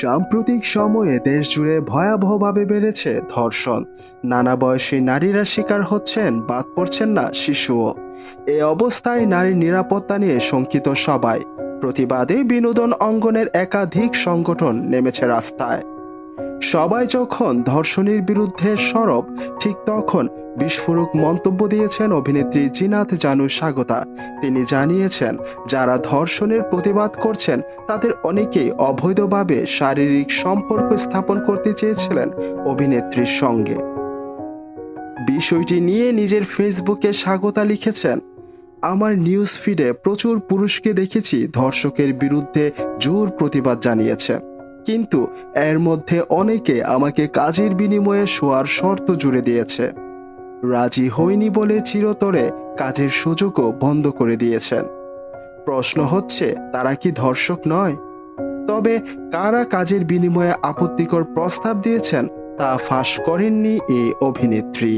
সাম্প্রতিক সময়ে দেশ জুড়ে ভয়াবহভাবে বেড়েছে ধর্ষণ। নানা বয়সী নারীরা শিকার হচ্ছেন, বাদ পড়ছেন না শিশুও। এ অবস্থায় নারীর নিরাপত্তা নিয়ে শঙ্কিত সবাই। প্রতিবাদে বিনোদন অঙ্গনের একাধিক সংগঠন নেমেছে রাস্তায়। সবাই যখন ধর্ষণের বিরুদ্ধে সরব, ঠিক তখন বিস্ফোরক মন্তব্য দিয়েছেন অভিনেত্রী জিনাত জানু স্বাগতা। তিনি জানিয়েছেন, যারা ধর্ষণের প্রতিবাদ করছেন, তাদের অনেকেই অবৈধভাবে শারীরিক সম্পর্ক স্থাপন করতে চেয়েছিলেন অভিনেত্রীর সঙ্গে। বিষয়টি নিয়ে নিজের ফেসবুকে স্বাগতা লিখেছেন, আমার নিউজ ফিডে প্রচুর পুরুষকে দেখেছি ধর্ষকের বিরুদ্ধে জোর প্রতিবাদ জানিয়েছে। কিন্তু এর মধ্যে অনেকে আমাকে কাজের বিনিময়ে শোয়ার শর্ত জুড়ে দিয়েছে। রাজি হয়নি বলে চিরতরে কাজের সুযোগও বন্ধ করে দিয়েছেন। প্রশ্ন হচ্ছে, তারা কি ধর্ষক নয়? তবে কারা কাজের বিনিময়ে আপত্তিকর প্রস্তাব দিয়েছেন তা ফাঁস করেননি এই অভিনেত্রী।